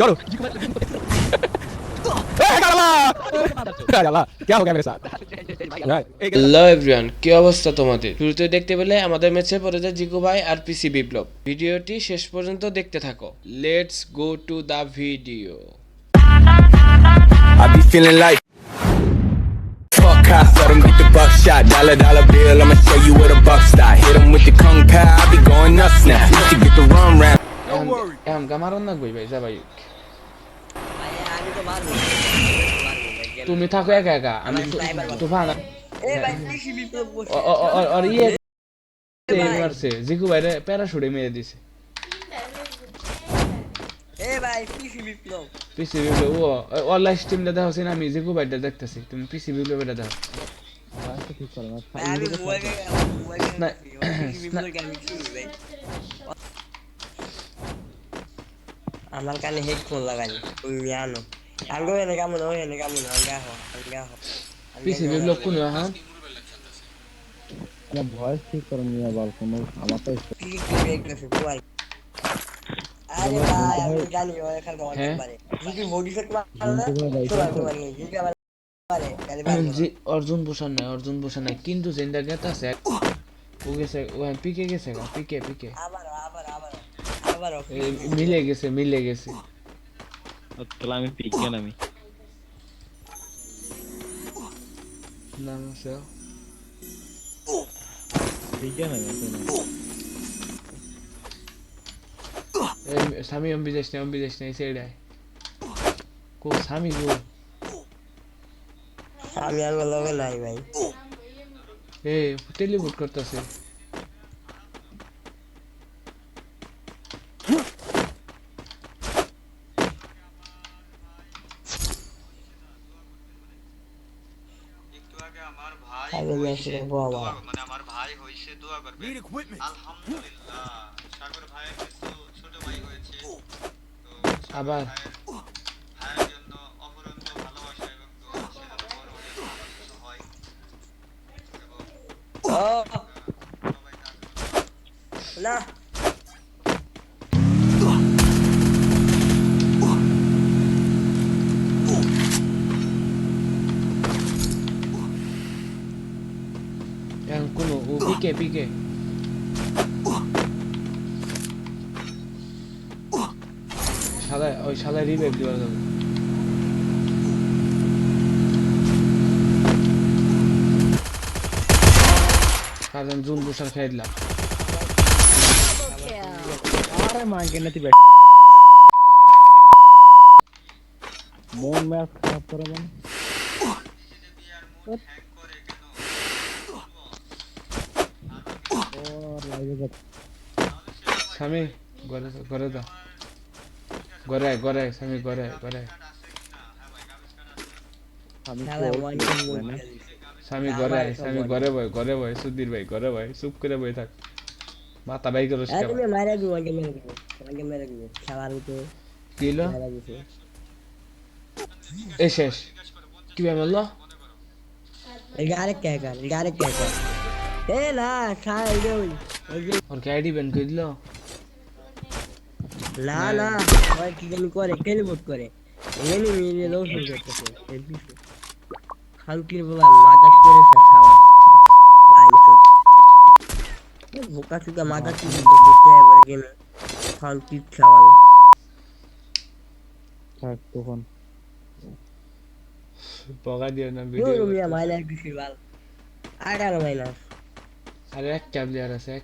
চলো hello everyone কি অবস্থা তোমাদের শুরুতে দেখতে পেলে আমাদের ম্যাচে পড়ে যায় জিকু ভাই আর পিসি বিপ্লব ভিডিওটি শেষ পর্যন্ত দেখতে থাকো let's go to the video I be feeling like fuck cops, let them get the buck shot. Dollar dollar bill, I'ma show you where the buck stop. Hit them with the kung pao, I be going nuts now. Used to get the run round. এখন গামারন না গই ভাই যা ভাই আমি তো মারবো তুমি থাকো একা একা আমি তুফান ওর ইয়ে মারছে জিকু ভাই প্যারাশুটে মেরে দিছে পিসি বিপ্লব ও লাইভ স্ট্রিমটা দেখো আমি জিকু ভাইটা দেখতেছি তুমি পিসি বিপ্লব এটা দেখো না, কৃষি বিপ্লব কেন কৃষি ভাই আমার কানে হেডফোন লাগানি তুমি জানো। আলগো এনে কেমন হয় এনে কেমন আলগা হো আলগা হো। পিসি বিপ্লব কোন হ্যাঁ আমার ভয়েস ঠিক করে নিয়ে বল কোনো আমার তো কি কি দেখতেছ তোমার আরে ভাই আমি জানি ও এখানে হ্যাঁ? পারে। যদি না যদি আমার অর্জুন ভূষণ নাই অর্জুন ভূষণ নাই। কিন্তু যেটা গেত আছে। ও গেছে ও পিকে গেছে পিকে পিকে। আবার আবার এ, মিলে গেছে মিলে গেছে। তাহলে আমি বিজ্ঞান আমি। নাম আছে বিজ্ঞান আমি স্বামী অম্বি যাস না অম্বি যাস না এই সাইডে কো স্বামী গো। আমি আর লগে নাই ভাই। এ টেলিপুট করতেছে। আগে মেসে বাবা মানে আমার ভাই হইছে দোয়া করবে। আলহামদুলিল্লাহ। সাগর ভাইয়ের কিছু ছোট ভাই হয়েছে। তো আবার? ভাইয়ের- ভাইয়ের জন্য অপরন্ত ভালোবাসা এবং দোয়া বড় কিছু হয়। তার না। এখন কোন ও পিকে পিকে সাদা ওই সাদা রিভাইভ দেওয়া যাবে কারণ জুন বুসার খাই দিলাম আরে মাকে নাতি ব্যাট মন ম্যাচ খারাপ করে মানে ও লাইভে যাচ্ছে স্বামী ঘরে ঘরে দাও ঘরে ঘরে স্বামী ঘরে ঘরে স্বামী ঘরে স্বামী ঘরে বয় ঘরে বয় সুধীর ভাই ঘরে বয় চুপ করে বই থাক। মাথা বাই করো তুমি মারা দিও আগে মেরে দিও আগে মেরে দিও। খেলার তো কি হলো? মেরা শেষ। কি ভাই বলল গারে কে গার গারে কে গার এ না খাই রে ওই। ওর কি আইডি ব্যান করে দিল? না না ওই কি জানি করে? টেলিপোর্ট করে। এনে মিলে লোক এই পিছু খালকির বাবা ভাই সব। বোকা চুকা মাগাত কি দেখতে হয় বলে গেলে খালকির খাওয়াল। থাক তখন। বগা দিও না ভিডিও রুমিয়া ভালো আঠারো عليك قبل يا رسك